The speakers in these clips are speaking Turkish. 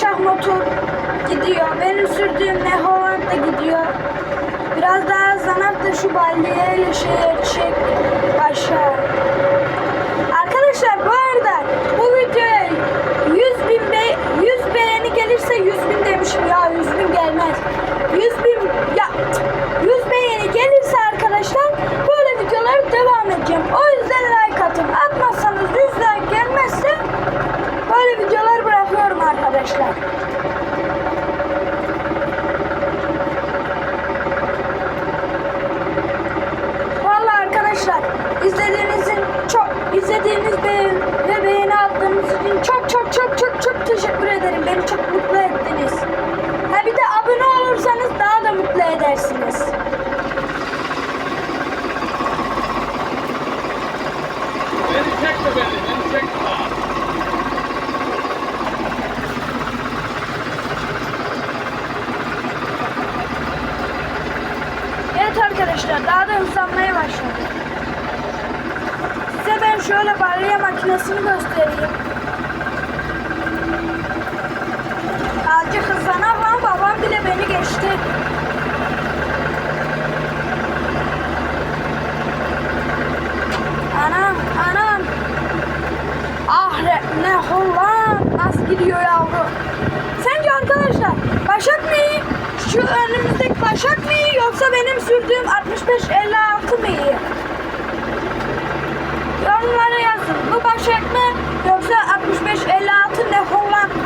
şah motor gidiyor. Benim sürdüğüm ne Holland da gidiyor. Biraz daha hızlanıp da şu balyeyle şey çek aşağı. Arkadaşlar bu bırakıyorum arkadaşlar. Vallahi arkadaşlar izlediğinizin çok izlediğiniz ve, ve beğeni attığınız için çok çok çok çok çok teşekkür ederim. Beni çok mutlu ettiniz. Ha bir de abone olursanız daha da mutlu edersiniz. Beni çekme beni, beni çekme. Evet arkadaşlar daha da hızlanmaya başladı. Size ben şöyle balya makinesini göstereyim. Azıcık hızlanan ama babam bile beni geçti. Anam anam. Ah ne Holland nasıl gidiyor yavru. Sence arkadaşlar Başak mı iyi? Şu önümüzdeki Başak mı iyi yoksa benim sürdüğüm 65-56 mı iyi? Yorumlara yazın. Bu Başak mı yoksa 65-56 ne Holland mı?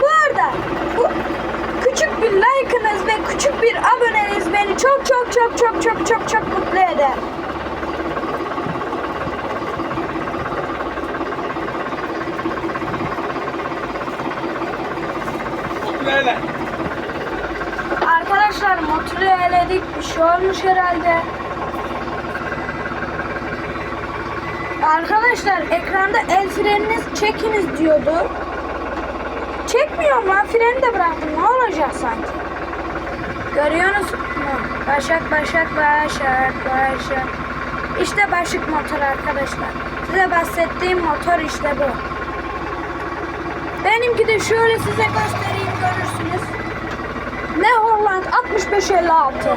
Bu arada bu küçük bir like'ınız ve küçük bir aboneniz beni çok çok çok çok çok çok çok mutlu eder. Eyle. Arkadaşlar motoru eledik. Bir şey olmuş herhalde. Arkadaşlar ekranda el freniniz çekiniz diyordu. Çekmiyorum lan freni de bıraktım. Ne olacak sanki? Görüyorsunuz mu? Başak başak başak başak. İşte başık motor arkadaşlar. Size bahsettiğim motor işte bu. Benimki de şöyle size göstereyim. Ne Holland 6556.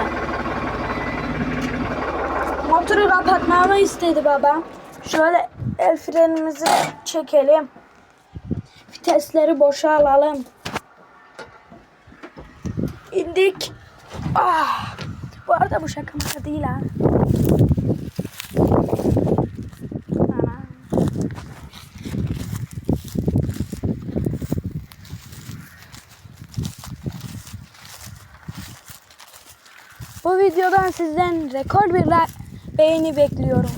Motoru kapatmamı istedi babam. Şöyle el frenimizi çekelim. Vitesleri boşa alalım. İndik. Ah. Bu arada bu şaka değil ha. Bu videodan sizden rekor bir beğeni bekliyorum.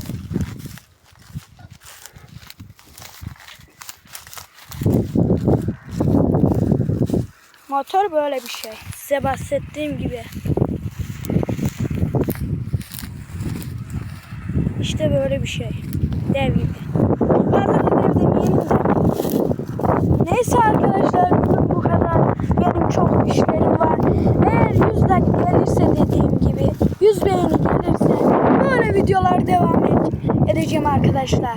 Motor böyle bir şey. Size bahsettiğim gibi. İşte böyle bir şey. Dev gibi. De. Neyse arkadaşlar videolar devam ed- edeceğim arkadaşlar.